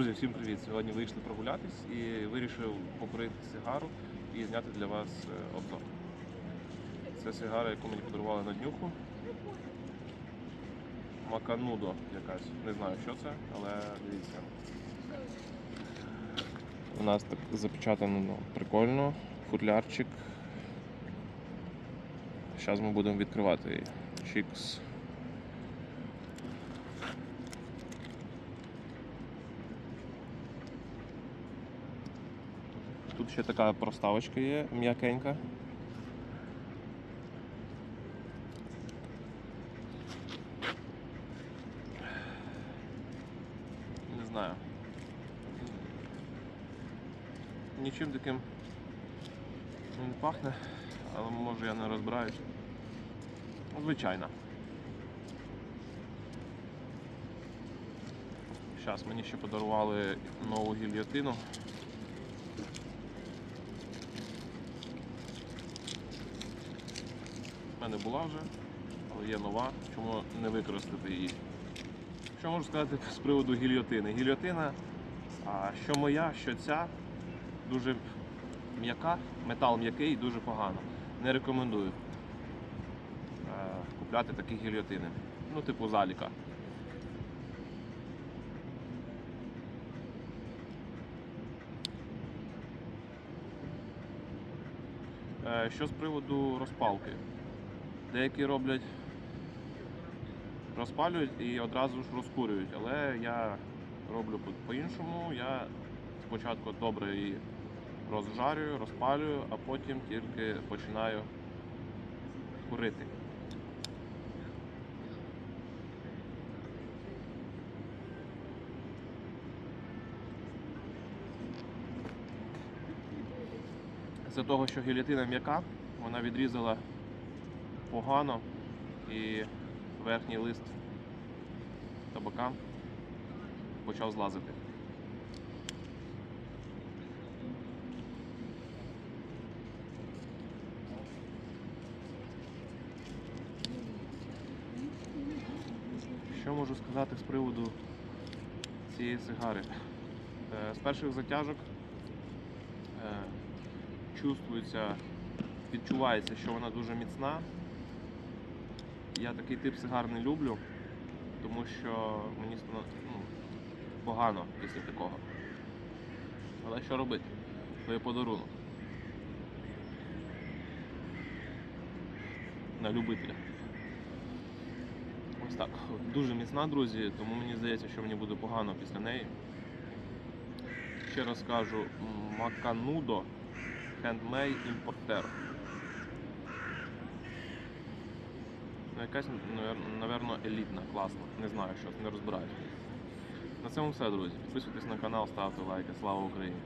Друзі, всім привіт! Сьогодні вийшли прогулятись і вирішив покурити сигару і зняти для вас е, обзор. Це сигара, яку мені подарували на днюху. Маканудо якась. Не знаю, що це, але дивіться. У нас так запечатано ну, прикольно. Футлярчик. Зараз ми будемо відкривати її. Чікс. Тут ще така проставочка є, м'якенька. Не знаю. Нічим таким не пахне, але може я не розбираюсь. Звичайно. Зараз мені ще подарували нову гільйотину. У мене була вже, але є нова. Чому не використати її? Що можу сказати з приводу гільйотини? Гільйотина, що моя, що ця, дуже м'яка, метал м'який, дуже погано. Не рекомендую е, купляти такі гільйотини. Ну, типу заліка. Е, Що з приводу розпалки? Деякі роблять, розпалюють і одразу ж розкурюють, але я роблю по- по-іншому. Я спочатку добре її розжарюю, розпалюю, а потім тільки починаю курити. З-за того, що гілятина м'яка, вона відрізала погано і верхній лист табака почав злазити. Що можу сказати з приводу цієї сигари? Е, З перших затяжок е, чувствується, відчувається, що вона дуже міцна. Я такий тип сигар не люблю, тому що мені ну, погано після такого. Але що робити? То є подарунок. На любителя. Ось так. Дуже міцна, друзі, тому мені здається, що мені буде погано після неї. Ще раз кажу, Маканудо Handmade Importer. Ну, якась, напевно, елітна, класна. Не знаю, що, не розбираюсь. На цьому все, друзі. Підписуйтесь на канал, ставте лайки. Слава Україні!